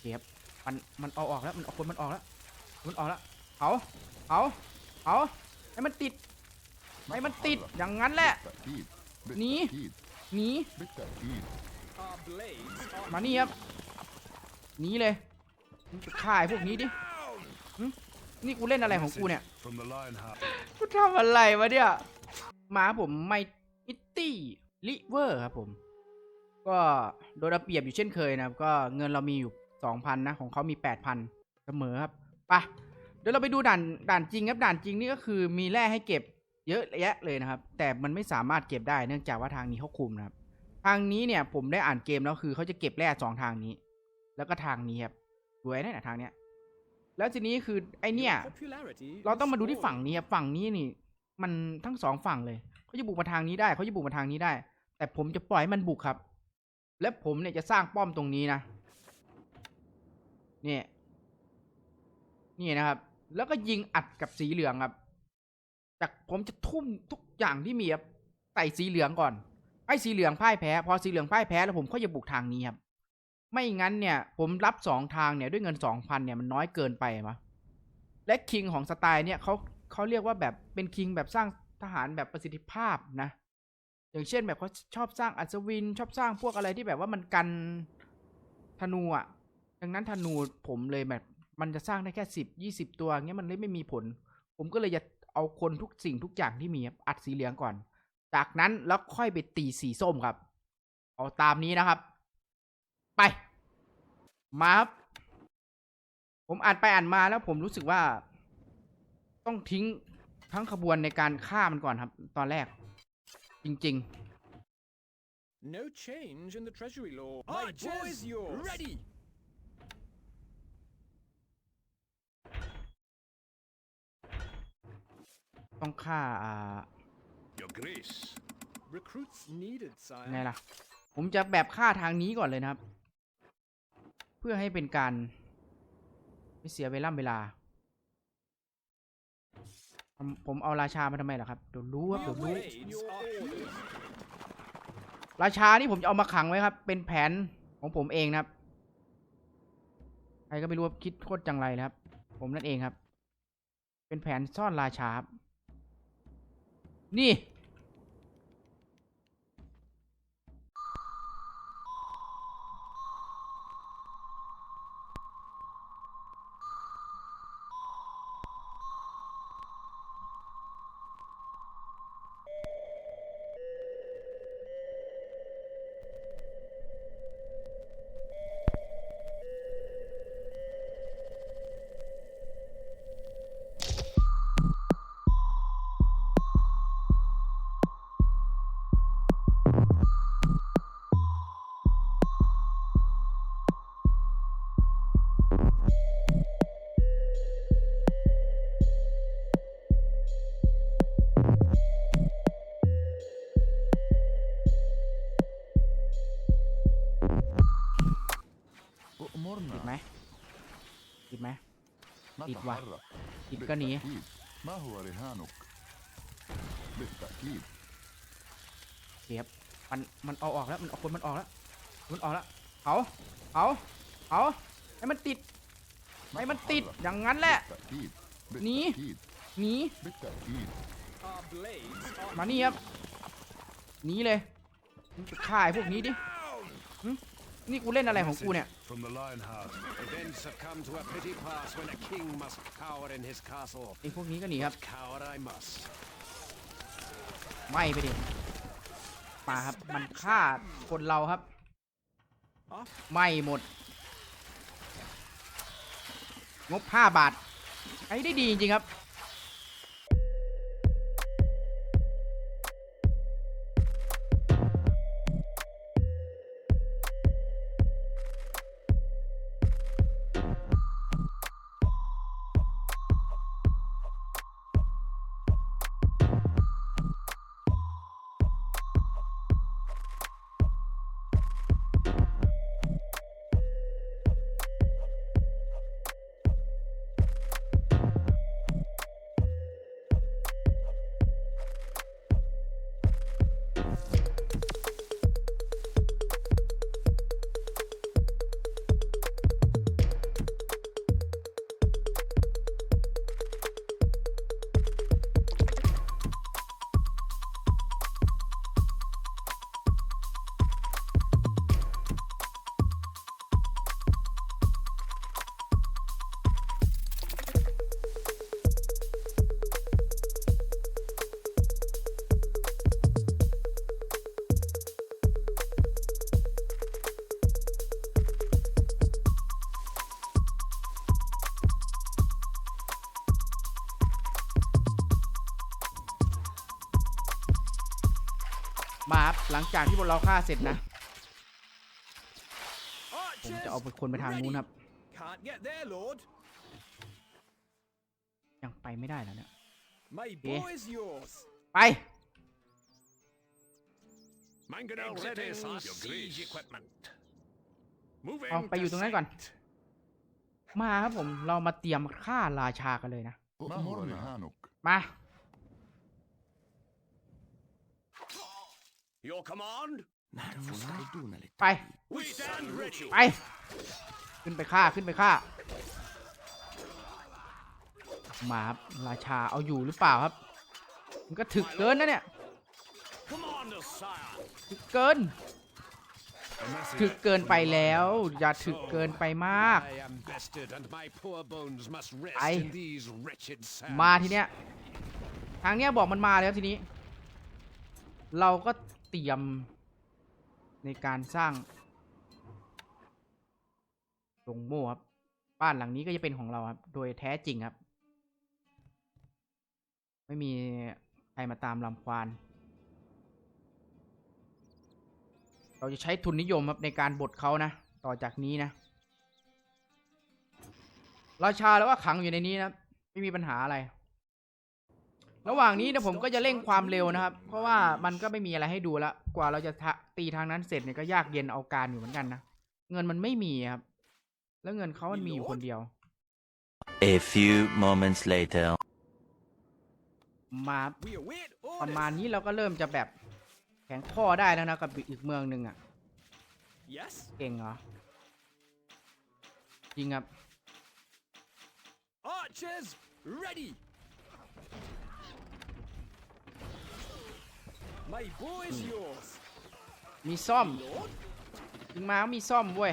เคคบมันมันเอาออกแล้วมันออกคนมันออกแล้วมันออกแล้วเขาเขาเขาให้มันติดให้มันติดอย่างนั้นแหละ หนี หนี มานี่ครับหนีเลยข่ายพวกนี้ดินี่กูเล่นอะไรของกูเนี่ยกูทำอะไรวะเนี่ยหมาผมไมอิตตี้ลิเวอร์ครับผม ก็โดนเปรียบอยู่เช่นเคยนะครับ ก็เงินเรามีอยู่ สองพันนะ ของเขามีแปดพันเสมอครับไปะเดี๋ยวเราไปดูด่านด่านจริงครับด่านจริงนี่ก็คือมีแร่ให้เก็บเยอะแยะเลยนะครับ แต่มันไม่สามารถเก็บได้เนื่องจากว่าทางนี้เขาคุมนะครับ ทางนี้เนี่ยผมได้อ่านเกมแล้วคือเขาจะเก็บแร่สองทางนี้ แล้วก็ทางนี้ครับสวยนะเนี่ยทางเนี้ยแล้วทีนี้คือไอเนี่ยเราต้องมาดูที่ฝั่งนี้ครับฝั่งนี้นี่ มันทั้งสองฝั่งเลยเขาจะบุกมาทางนี้ได้เขาจะบุกมาทางนี้ได้ แต่ผมจะปล่อยให้มันบุกครับ และผมเนี่ยจะสร้างป้อมตรงนี้นะ เนี่ยนี่นะครับ แล้วก็ยิงอัดกับสีเหลืองครับ จากผมจะทุ่มทุกอย่างที่มีครับใส่สีเหลืองก่อนให้สีเหลืองพ่ายแพ้ พอสีเหลืองพ่ายแพ้แล้วผมก็จะบุกทางนี้ครับ ไม่งั้นเนี่ย ผมรับสองทางเนี่ยด้วยเงินสองพันเนี่ยมันน้อยเกินไปมะและคิงของสไตล์เนี่ยเขาเขาเรียกว่าแบบเป็นคิงแบบสร้างทหารแบบประสิทธิภาพนะ อย่างเช่นแบบเขาชอบสร้างอัศวิน ชอบสร้างพวกอะไรที่แบบว่ามันกันธนูอะ ดังนั้นธนูผมเลยแบบ มันจะสร้างได้แค่สิบยี่สิบตัวเงี้ยมันเลยไม่มีผล ผมก็เลยจะเอาคนทุกสิ่งทุกอย่างที่มีครับอัดสีเหลืองก่อน จากนั้นแล้วค่อยไปตีสีส้มครับ เอาตามนี้นะครับ ไป มาครับ ผมอ่านไปอ่านมาแล้วผมรู้สึกว่า ต้องทิ้งทั้งขบวนในการฆ่ามันก่อนครับ ตอนแรก จริง No change in the treasury law. My boy is yours. Ready. ต้องฆ่าอ่า Your Grace. Recruits needed, ไง sire. ล่ะ ผมจะแบบฆ่าทางนี้ก่อนเลยนะครับ เพื่อให้เป็นการไม่เสียเวลาเวลา ผมผมเอาราชามาทำไมล่ะครับเดี๋ยวรู้ครับเดี๋ยว Your รู้ blades are orders. ราชานี่ผมจะเอามาขังไว้ครับ เป็นแผนของผมเองนะครับ ใครก็ไม่รู้ว่าคิดโคตรจังไรนะครับ ผมนั่นเองครับ เป็นแผนซ่อนราชาครับ นี่ ติดว่ะติดก็นีเสียบมันมันเอาออกแล้วมันเอาคนมันออกแล้วมันออกแล้วเอาเอาเอาให้มันติดให้มันติดอย่างนั้นแหละหนีหนีมานี่ครับหนีเลยข่ายพวกนี้ดิ นี่กูเล่นอะไรของกูเนี่ย From the Lionheart. Events have come to a pretty pass when a king must cower in his castle. ไอ้พวกนี้ก็หนีครับ Cower I must. ไม่ไปดิมาครับ มันฆ่าคนเราครับ ไม่หมด งบห้าบาทใช้ได้ดีจริงๆครับ ลังจากที่พวกเราฆ่าเสร็จนะ ผมจะเอาคนไปทางนู้นครับ ยังไปไม่ได้แล้วเนี่ยไป เอาไปอยู่ตรงนั้นก่อน มาครับผม เรามาเตรียมฆ่าราชากันเลยนะ มา Your command? ไป We stand ready. ไป ขึ้นไปฆ่าขึ้นไปฆ่า มาครับราชาเอาอยู่หรือเปล่าครับ มันก็ถึกเกินนะเนี่ย Commander, sire. ถึกเกิน A message ถึกเกินไปแล้ว อย่าถึกเกินไปมาก I am bested, and my poor bones must rest Ai. in these wretched sands. มาทีเนี้ย ทางเนี้ยบอกมันมาแล้วทีนี้ เราก็ เตรียมในการสร้างลงโม่ครับ บ้านหลังนี้ก็จะเป็นของเราครับ โดยแท้จริงครับ ไม่มีใครมาตามลำควาน เราจะใช้ทุนนิยมครับในการบดเขานะ ต่อจากนี้นะ ราชาแล้วก็ขังอยู่ในนี้นะ ไม่มีปัญหาอะไร ระหว่างนี้นะผมก็จะเร่งความเร็วนะครับ เพราะว่ามันก็ไม่มีอะไรให้ดูแล้วกว่าเราจะทะตีทางนั้นเสร็จเนี่ยก็ยากเย็นเอาการอยู่เหมือนกันนะเงินมันไม่มีครับ แล้วเงินเขามันมีอยู่คนเดียว A few moments later. มา We await ประ orders. มาณนี้เราก็เริ่มจะแบบแข็งข้อได้แล้วนะกับอีกเมืองหนึ่งอะ Yes. เก่งเหรอจริงครับ Archers, ready. My bow is yours. มีซ่อม Lord, จริงมาก็มีซ่อมเว้ย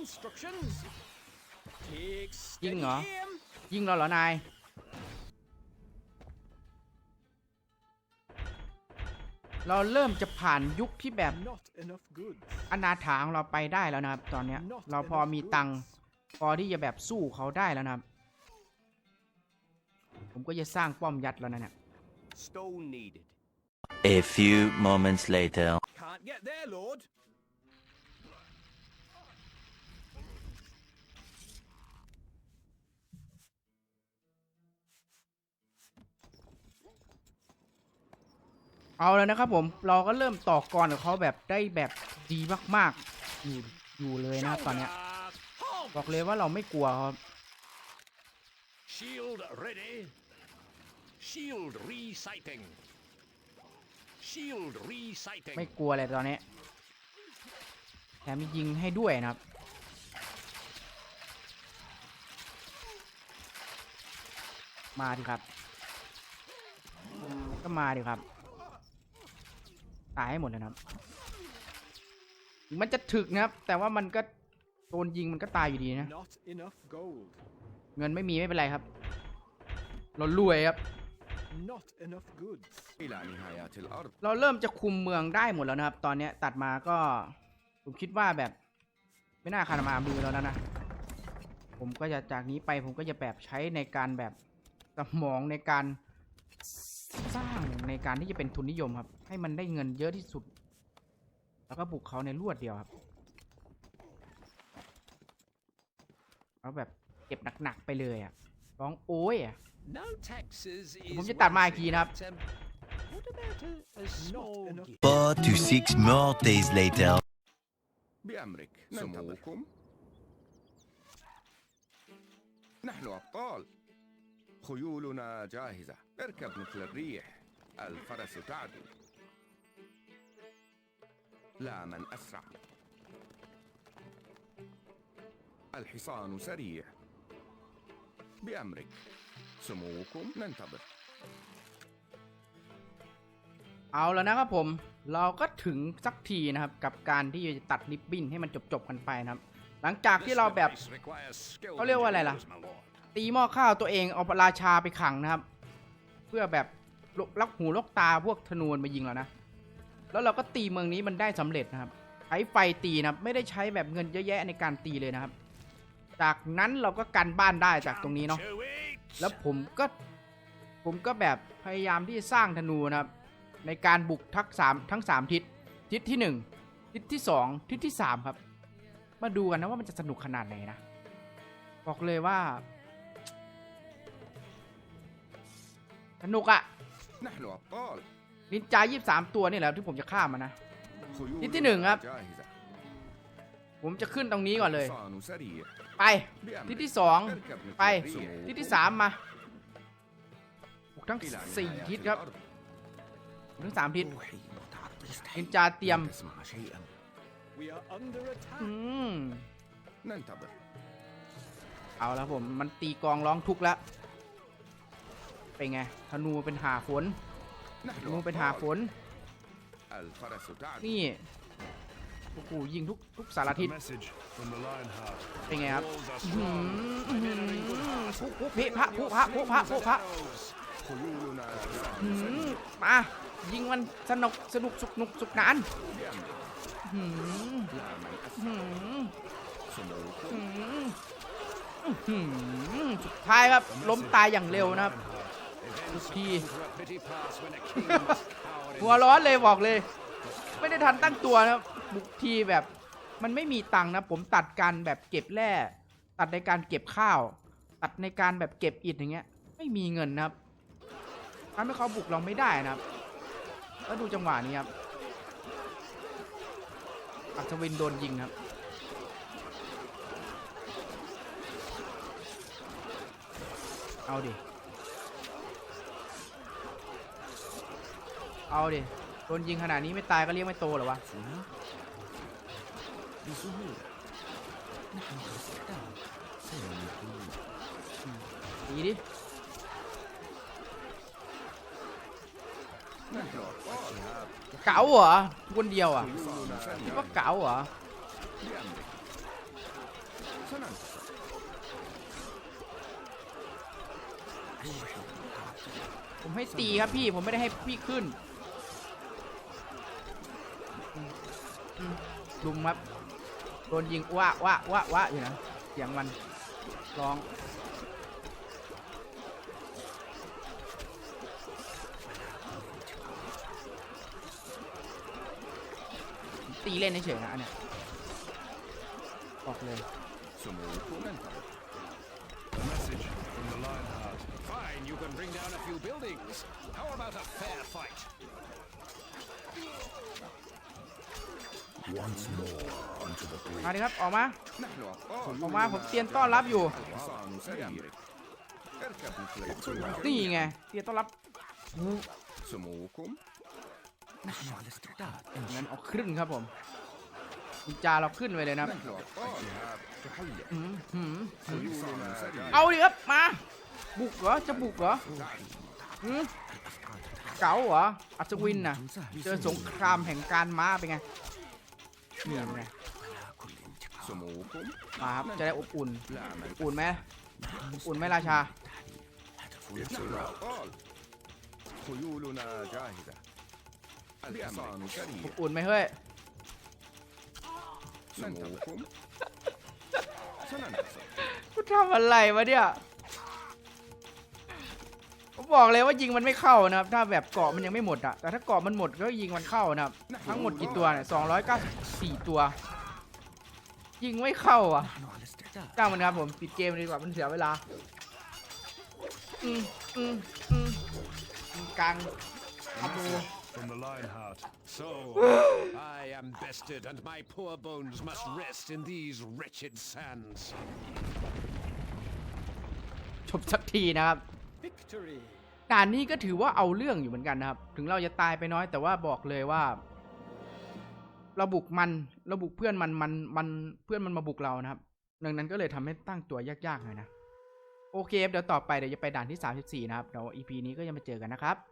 instructions. Take Ding steady hả? aim. ยิงเราเหรอนายเราเริ่มจะผ่านยุคที่แบบ Not enough goods. อนาถาของเราไปได้แล้วนะครับ ตอนเนี้ย Not เราพอ enough มี goods. ตังค์พอที่จะแบบสู้เขาได้แล้วนะครับ ผมก็จะสร้างป้อมยัดแล้วนะเนี่ย Stone needed. A few moments later. Can't get there, Lord. เอาแล้วนะครับผมเราก็เริ่มต่อกรกับเขาแบบได้แบบดีมากๆ อยู่อยู่เลยนะครับตอนเนี้ย Halt! บอกเลยว่าเราไม่กลัวครับ Shield ready. Shield resighting. Shield resighting. ไม่กลัวเลยตอนนี้ แถมมียิงให้ด้วยนะครับ มาดิครับ ก็มาดิครับ ตายให้หมดเลยนะครับถึงมันจะถึกนะครับ แต่ว่ามันก็โดนยิงมันก็ตายอยู่ดีนะ Not enough gold. เงินไม่มีไม่เป็นไรครับ เรารวยครับ Not enough goods. إلى نهايات الأرض เราเริ่มจะคุมเมืองได้หมดแล้วนะครับ ตอนเนี้ยตัดมาก็ผมคิดว่าแบบ ไม่น่าคานามามือแล้วนะนะ ผมก็จะจากนี้ไปผมก็จะแบบใช้ในการแบบสมองในการสร้างในการที่จะเป็นทุนนิยมครับ ให้มันได้เงินเยอะที่สุด แล้วก็บุกเขาในรวดเดียวครับแล้วแบบเก็บหนักๆไปเลยอ่ะร้องโอ้ยอ่ะ No taxes is ผมจะตัดมา one อีกทีนะครับ thing, but, um, What about a, a small enough gift? Four to six more days later. بأمرك سموكم نحن أبطال خيولنا جاهزة اركب مثل الريح الفرس تعدو لا من أسرع الحصان سريع بأمرك سموكم ننتظر เอาแล้วนะครับผม เราก็ถึงสักทีนะครับ กับการที่จะตัดริบบิ้นให้มันจบๆกันไปนะครับ หลังจากที่ This เราแบบ device requires skilled เขาเรียกว่าอะไรล่ะ engineers, my lord. ตีหม้อข้าวตัวเองเอาราชาไปขังนะครับ เพื่อแบบลักหูลกตาพวกธนูมายิงเรานะ แล้วเราก็ตีเมืองนี้มันได้สำเร็จนะครับ ใช้ไฟตีนะครับ ไม่ได้ใช้แบบเงินเยอะแยะในการตีเลยนะครับ จากนั้นเราก็กันบ้านได้จากตรงนี้เนาะ Jump to it. แล้วผมก็ผมก็แบบพยายามที่สร้างธนูนะครับ ในการบุกทักสามทั้งสามทิศ ทิศที่หนึ่งทิศที่สองทิศที่สามครับ มาดูกันนะว่ามันจะสนุกขนาดไหนนะ บอกเลยว่า สนุกอะนินจายี่สามตัวนี่แหละที่ผมจะฆ่ามันนะ ทิศที่หนึ่งครับ ผมจะขึ้นตรงนี้ก่อนเลย ไป ทิศที่สองไป ทิศที่สามมาทั้งสี่ทิศครับ ทั้งสามทิศเห็นจาเตรียมมเอาแล้วผมมันตีกองร้องทุกแล้วเป็นไงธนูเป็นหาฝนธนูเป็นหาฝนนี่ โอ้โหยิงทุกทุกสารทิศ เป็นไงครับผู้พพระผู้พระผู้พระผู้พระมายิงมันสนุกสนุกสุกนุกสุกนานสุดท้ายครับล้มตายอย่างเร็วนะครับพีหัวร้อนเลยบอกเลย ไม่ได้ทันตั้งตัวนะครับ บุกทีแบบมันไม่มีตังค์นะ ผมตัดการแบบเก็บแร่ตัดในการเก็บข้าว ตัดในการแบบเก็บอิฐอย่างเงี้ย ไม่มีเงินนะครับทำให้เขาบุกเราไม่ได้นะครับ แล้วดูจังหวะนี้ครับอัศวินโดนยิงครับเอาดิ เอาดิ โดนยิงขนาดนี้ไม่ตายก็เรียกไม่โตหรอวะ بسهولة نحن كالسكان سيموتون หนีดิ نحن أبطال الشهاب เก๋าเหรอคนเดียวอ่ะ خيولنا คิด سريعة ว่าเก๋าเหรอ بأمرك سننتصر روحي متعطشة ผมให้ตีครับพี่ ผมไม่ได้ให้พี่ขึ้นอืมอืมลุมครับ โดนยิงว้าว้าว้าว้าอยู่นะเสียงมันร้องตีเล่นเฉยนะเนี้ยบอกเลย มาดิครับ ออกมา ออกมาผมเตียนต้อนรับอยู่ นี่ไง เตียนต้อนรับงั้นเอาขึ้นครับผมจาเราขึ้นไปเลยนะเอาดิครับ มา บุกเหรอ จะบุกเหรอเก๋าเหรอ อัศวินนะเจอสงครามแห่งการม้าเป็นไง นี่ไงสมูปุมาครับจะได้อบอุ่นอุ่นไหมอุ่นไหมราชาอุ่นไหมเฮ้ยกูทำอะไรวะเนี่ย บอกเลยว่ายิงมันไม่เข้านะครับ ถ้าแบบเกาะมันยังไม่หมดอะแต่ถ้าเกาะมันหมดก็ยิงมันเข้านะครับ ทั้งหมดกี่ตัวเนี่ยสองร้อยเก้าสี่ตัว ยิงไม่เข้าอะจ้างมันครับผมปิดเกมดีกว่ามันเสียเวลา อืมอืมอืมบู from the Lionheart. So, I am bested, and my poor bones must rest in these wretched sands. จบสักทีนะครับ Victory! ด่านนี้ก็ถือว่าเอาเรื่องอยู่เหมือนกันนะครับ ถึงเราจะตายไปน้อยแต่ว่าบอกเลยว่า เราบุกมันเราบุกเพื่อนมันมันมันเพื่อนมันมาบุกเรานะครับ ดังนั้นก็เลยทำให้ตั้งตัวยากๆหน่อยนะ โอเค เดี๋ยวต่อไปเดี๋ยวจะไปด่านที่ 34 นะครับ เดี๋ยว EP นี้ก็ยังมาเจอกันนะครับ